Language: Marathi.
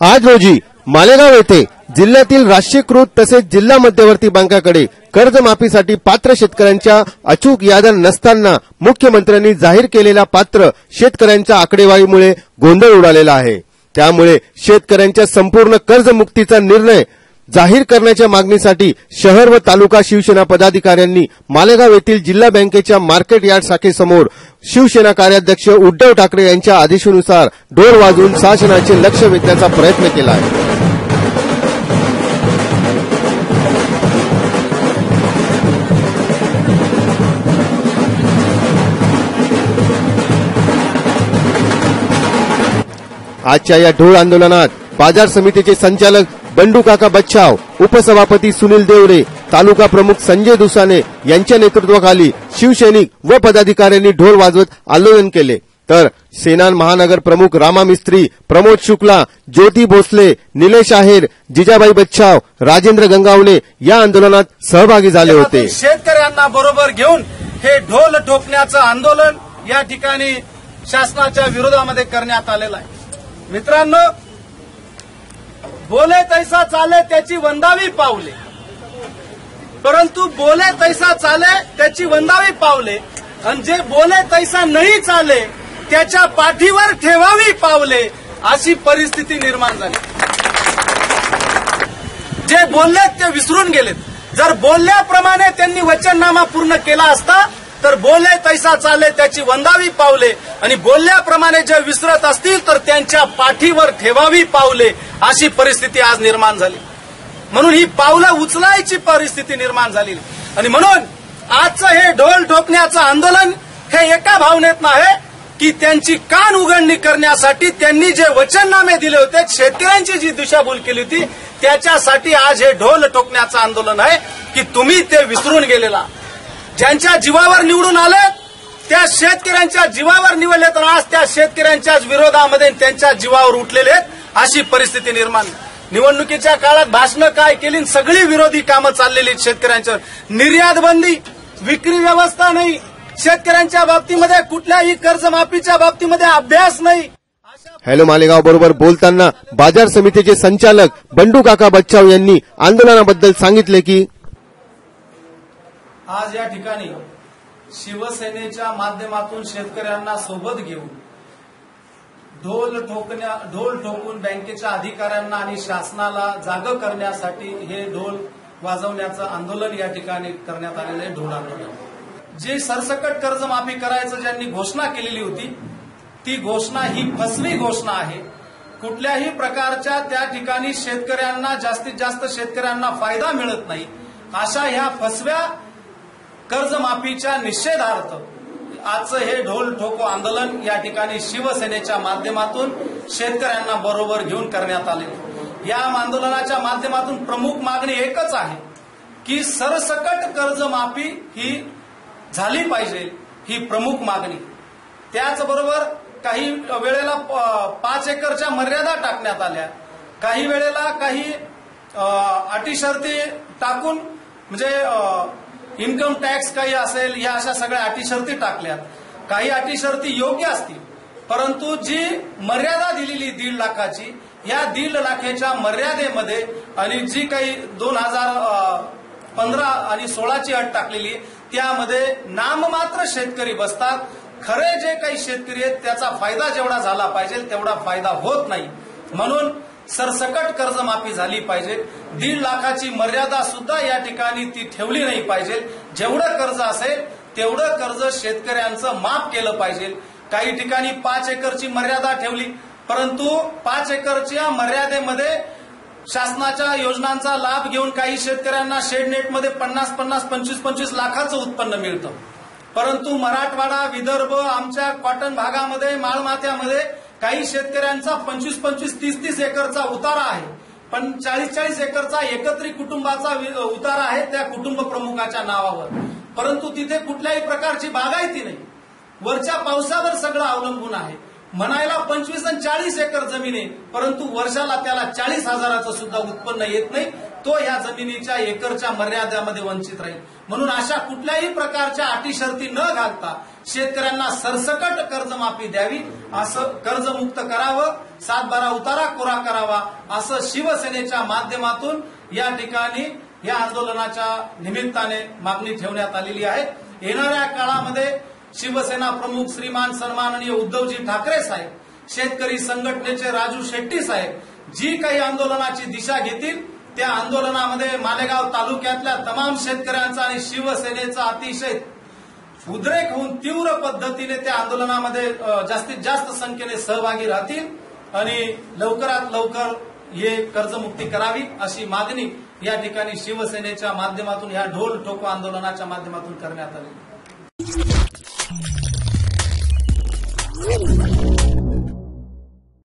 आज रोजी मालेगाव येथे जिल्ह्यातील राष्ट्रीयकृत तसेच जिल्हा मध्यवर्ती बँकाकडे कर्जमाफीसाठी पात्र शेतकऱ्यांच्या अचूक याद्या नसताना मुख्यमंत्र्यांनी जाहीर केलेल्या पात्र शेतकऱ्यांच्या आकडेवारीमुळे गोंधळ उडालेला आहे. त्यामुळे शेतकऱ्यांच्या संपूर्ण कर्जमुक्तीचा निर्णय जाहीर करण्याच्या मागणीसाठी शहर व तालुका शिवसेना पदाधिकाऱ्यांनी मालेगाव येथील जिल्हा बँकेच्या मार्केट यार्ड शाखेसमोर शिवसेना कार्याध्यक्ष उद्धव ठाकरे यांच्या आदेशानुसार डोर वाजवून शासनाचे लक्ष वेधण्याचा प्रयत्न केला आहे. आजच्या या ढोळ आंदोलनात बाजार समितीचे संचालक बंडू काका बच्छाव उपसभापती सुनील देवरे तालुका प्रमुख संजय दुसाने यांच्या नेतृत्वाखाली शिवसैनिक व पदाधिकाऱ्यांनी ढोल वाजवत आंदोलन केले. तर सेनान महानगर प्रमुख रामा मिस्त्री प्रमोद शुक्ला ज्योती भोसले निलेश आहेर जिजाबाई बच्छाव राजेंद्र गंगावले या आंदोलनात सहभागी झाले होते. शेतकऱ्यांना बरोबर घेऊन हे ढोल ठोकण्याचं आंदोलन या ठिकाणी शासनाच्या विरोधामध्ये करण्यात आलेलं आहे. मित्रांनो बोले तैसा चाले त्याची वंदावी पावले. परंतु बोले तैसा चाले त्याची वंदावी पावले. आणि जे बोले तैसा नाही चाले त्याच्या पाठीवर ठेवावी पावले अशी परिस्थिती निर्माण झाली. जे बोललेत ते विसरून गेलेत. जर बोलल्याप्रमाणे त्यांनी वचननामा पूर्ण केला असता तर बोलले तैसा चाले त्याची वंदावी पावले. आणि बोलल्याप्रमाणे जे विसरत असतील तर त्यांच्या पाठीवर ठेवावी पावले. अशी परिस्थिती आज निर्माण झाली. म्हणून ही पावलं उचलायची परिस्थिती निर्माण झाली आणि म्हणून आजचं हे ढोल ठोकण्याचं आंदोलन हे एका भावनेत आहे की त्यांची कान उघडणी करण्यासाठी त्यांनी जे वचननामे दिले होते शेतकऱ्यांची जी दिशाभूल केली होती त्याच्यासाठी आज हे ढोल ठोकण्याचं आंदोलन आहे की तुम्ही ते विसरून गेलेला. ज्यांच्या जीवावर निवडून आले त्या शेतकऱ्यांच्या जीवावर निवडले तर आज त्या शेतकऱ्यांच्याच विरोधामध्ये त्यांच्या जीवावर उठलेले आहेत अशी परिस्थिती निर्माण निवडणुकीच्या काळात भाषणं काय केली सगळी विरोधी कामं चाललेली आहेत शेतकऱ्यांच्या निर्यात बंदी विक्री व्यवस्था नाही. शेतकऱ्यांच्या बाबतीमध्ये कुठल्याही कर्जमाफीच्या बाबतीमध्ये अभ्यास नाही. हॅलो मालेगाव बरोबर बोलताना बाजार समितीचे संचालक बंडू काका बच्चाव यांनी आंदोलनाबद्दल सांगितले की आज या ठिकाणी शिवसेनेच्या माध्यमातून शेतकऱ्यांना सोबत घेऊन ढोल ठोकण्या ढोल ठोकून बँकेच्या अधिकाऱ्यांना आणि शासनाला जाग करण्यासाठी हे ढोल वाजवण्याचं आंदोलन या ठिकाणी करण्यात आलेलं आहे ढोल आंदोलन. जे सरसकट कर्जमाफी करायचं ज्यांनी घोषणा केलेली होती ती घोषणा ही फसवी घोषणा आहे. कुठल्याही प्रकारच्या त्या ठिकाणी शेतकऱ्यांना जास्तीत जास्त शेतकऱ्यांना फायदा मिळत नाही. अशा ह्या फसव्या कर्जमाफीच्या निषेधार्थ आजचं हे ढोल ठोको आंदोलन या ठिकाणी शिवसेनेच्या माध्यमातून शेतकऱ्यांना बरोबर घेऊन करण्यात आले. या आंदोलनाच्या माध्यमातून प्रमुख मागणी एकच आहे की सरसकट कर्जमाफी ही झाली पाहिजे ही प्रमुख मागणी. त्याचबरोबर काही वेळेला पाच एकरच्या मर्यादा टाकण्यात आल्या. काही वेळेला काही अटी शर्ती टाकून म्हणजे इन्कम टॅक्स काही असेल या अशा सगळ्या अटी शर्ती टाकल्यात. काही अटी शर्ती योग्य असतील परंतु जी मर्यादा दिलेली दीड लाखाची या दीड लाखाच्या मर्यादेमध्ये आणि जी काही दोन हजार पंधरा आणि सोळाची अट टाकलेली त्यामध्ये नाममात्र शेतकरी बसतात. खरे जे काही शेतकरी आहेत त्याचा फायदा जेवढा झाला पाहिजे तेवढा फायदा होत नाही. म्हणून सरसकट कर्जमाफी झाली पाहिजे. दीड लाखाची मर्यादा सुद्धा या ठिकाणी ती ठेवली नाही पाहिजे. जेवढं कर्ज असेल तेवढं कर्ज शेतकऱ्यांचं माफ केलं पाहिजे. काही ठिकाणी पाच एकरची मर्यादा ठेवली परंतु पाच एकरच्या मर्यादेमध्ये शासनाच्या योजनांचा लाभ घेऊन काही शेतकऱ्यांना शेडनेटमध्ये पन्नास पन्नास पंचवीस पंचवीस लाखाचं उत्पन्न मिळतं. परंतु मराठवाडा विदर्भ आमच्या कॉटन भागामध्ये माळमाथ्यामध्ये काही शेतकऱ्यांचा पंचवीस पंचवीस तीस तीस एकरचा उतारा आहे. पण चाळीस चाळीस एकरचा एकत्रित कुटुंबाचा उतारा आहे त्या कुटुंब प्रमुखाच्या नावावर. परंतु तिथे कुठल्याही प्रकारची बागायती नाही. वरच्या पावसावर सगळं अवलंबून आहे. म्हणायला पंचवीस आणि चाळीस एकर जमीन आहे परंतु वर्षाला त्याला चाळीस हजाराचं सुद्धा उत्पन्न येत नाही. तो या जमिनीच्या एकरच्या मर्यादेमध्ये वंचित राहील. म्हणून अशा कुठल्याही प्रकारच्या अटी शर्ती न घालता शेतकऱ्यांना सरसकट कर्जमाफी द्यावी असं कर्जमुक्त करावं सातबारा उतारा कोरा करावा असं शिवसेनेच्या माध्यमातून या ठिकाणी या आंदोलनाच्या निमित्ताने मागणी ठेवण्यात आलेली आहे. येणाऱ्या काळामध्ये शिवसेना प्रमुख श्रीमान सन्माननीय उद्धवजी ठाकरे साहेब शेतकरी संघटनेचे राजू शेट्टी साहेब जी काही आंदोलनाची दिशा घेतील त्या आंदोलनामध्ये मालेगाव तालुक्यातल्या तमाम शेतकऱ्यांचा आणि शिवसेनेचा अतिशय उद्रेक होऊन तीव्र पद्धतीने त्या आंदोलनामध्ये जास्तीत जास्त संख्येने सहभागी राहतील आणि लवकरात लवकर हे कर्जमुक्ती करावी अशी मागणी या ठिकाणी शिवसेनेच्या माध्यमातून या ढोल ठोको आंदोलनाच्या माध्यमातून करण्यात आली.